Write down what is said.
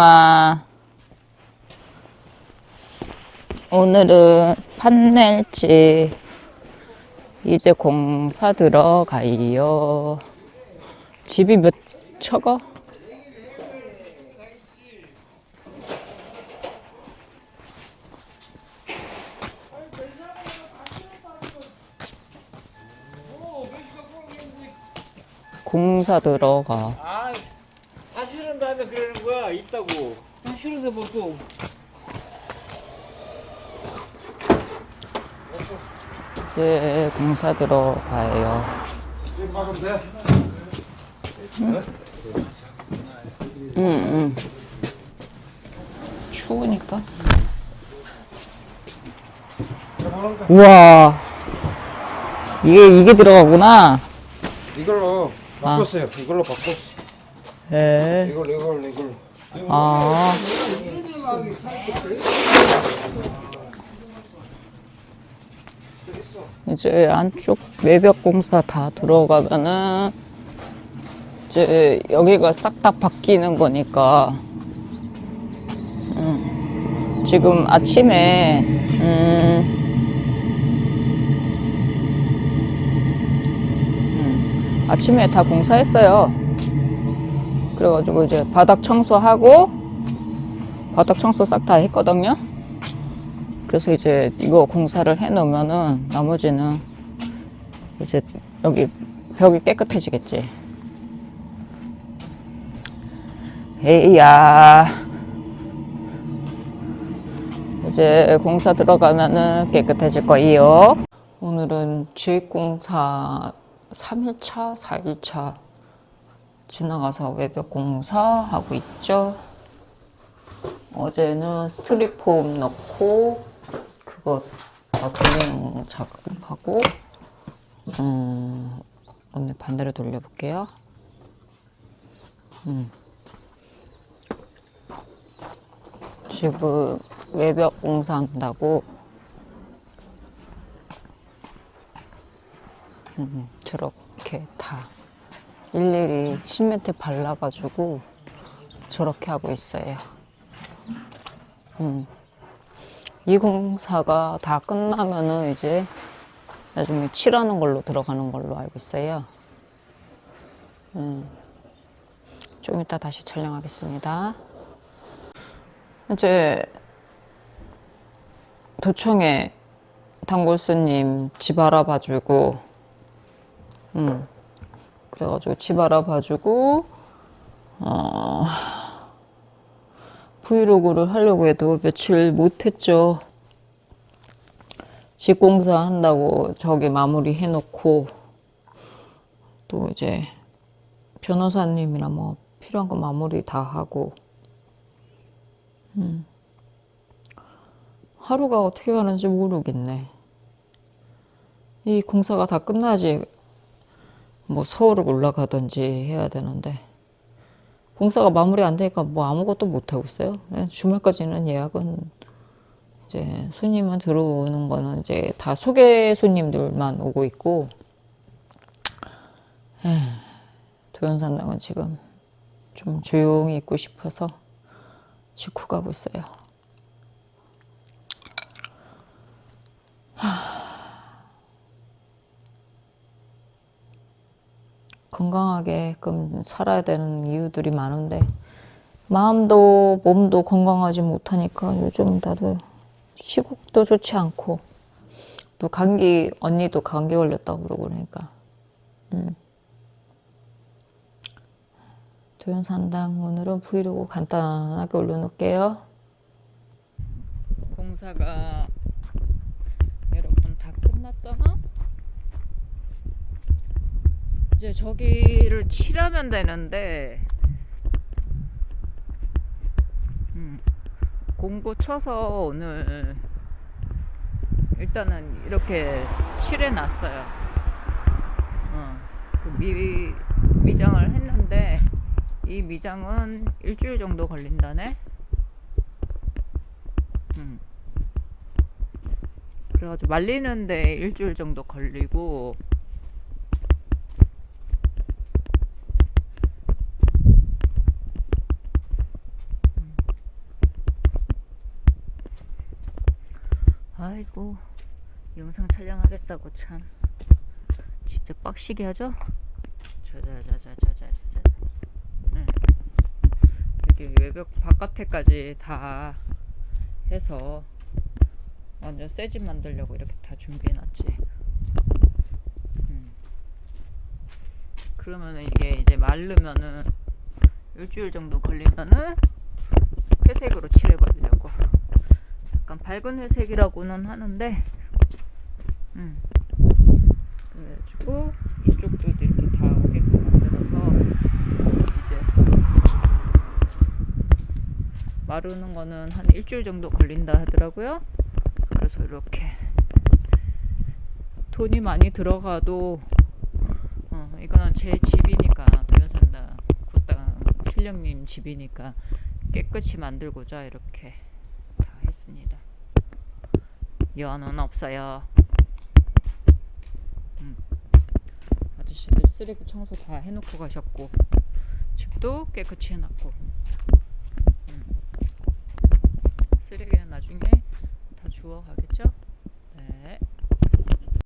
몽몽아. 오늘은 판넬집 이제 공사 들어가요. 집이 몇 처가? 공사 들어가. 아, 다 싫은 다음에 그러는 거야. 있다고. 뭐 또. 이제 공사 들어가요. 응, 응. 추우니까. 우와. 이게, 이게 들어가구나. 이걸로 바꿨어요. 이걸로 바꿨어. 예. 이걸 이걸 이걸. 아. 이제 안쪽 외벽 공사 다 들어가면은 이제 여기가 싹 다 바뀌는 거니까 음, 지금 아침에 음, 음, 아침에 다 공사했어요. 그래가지고 이제 바닥 청소하고 바닥 청소 싹 다 했거든요. 그래서 이제 이거 공사를 해 놓으면은 나머지는 이제 여기 벽이 깨끗해지겠지. 에이야. 이제 공사 들어가면은 깨끗해질 거예요. 오늘은 주입공사 3일차, 4일차 지나가서 외벽 공사하고 있죠. 어제는 스트리폼 넣고 그거 다 돌리는 작업하고 음, 오늘 반대로 돌려볼게요. 음. 지금 외벽 공사한다고 음, 저렇게 다 일일이 시멘트 발라가지고 저렇게 하고 있어요. 음. 이 공사가 다 끝나면은 이제 나중에 칠하는 걸로 들어가는 걸로 알고 있어요. 음. 좀 이따 다시 촬영하겠습니다. 이제 도청에 단골스님 집 알아봐주고, 음. 그래가지고 집 알아봐주고, 어, 브이로그를 하려고 해도 며칠 못했죠. 집 공사 한다고 저기 마무리 해놓고 또 이제 변호사님이나 뭐 필요한 거 마무리 다 하고 음. 하루가 어떻게 가는지 모르겠네. 이 공사가 다 끝나지 뭐 서울을 올라가든지 해야 되는데 공사가 마무리 안 되니까 뭐 아무것도 못 하고 있어요. 주말까지는 예약은 이제 손님은 들어오는 거는 이제 다 소개 손님들만 오고 있고 에휴, 도연산당은 지금 좀 조용히 있고 싶어서 직후 가고 있어요. 건강하게끔 살아야 되는 이유들이 많은데 마음도 몸도 건강하지 못하니까 요즘 다들 시국도 좋지 않고 또 감기 언니도 감기 걸렸다고 그러고 그러니까 음. 도연산당 오늘은 브이로그 간단하게 올려놓을게요 공사가 여러분 다 끝났잖아? 이제 저기를 칠하면 되는데 음, 공고 쳐서 오늘 일단은 이렇게 칠해 놨어요. 어, 그 미, 미장을 했는데 이 미장은 일주일 정도 걸린다네. 음. 그래가지고 말리는데 일주일 정도 걸리고 아이고 영상 촬영하겠다고 참 진짜 빡시게 하죠? 자자자자자자자 네. 여기 외벽 바깥에까지 다 해서 완전 새집 만들려고 이렇게 다 준비해놨지. 음. 그러면은 이게 이제 마르면은 일주일 정도 걸리면은 회색으로 칠해버리려고. 약간 밝은 회색이라고는 하는데, 음. 그래가지고 이쪽도 이렇게 다 오게끔 만들어서 이제 마르는 거는 한 일주일 정도 걸린다 하더라고요. 그래서 이렇게 돈이 많이 들어가도 어, 이거는 제 집이니까 동영산다 굿당 필령님 집이니까 깨끗이 만들고자 이렇게 다 했습니다. 여는 없어요. 음. 아저씨들 쓰레기 청소 다 해놓고 가셨고 집도 깨끗이 해놨고 음. 쓰레기는 나중에 다 주워 가겠죠?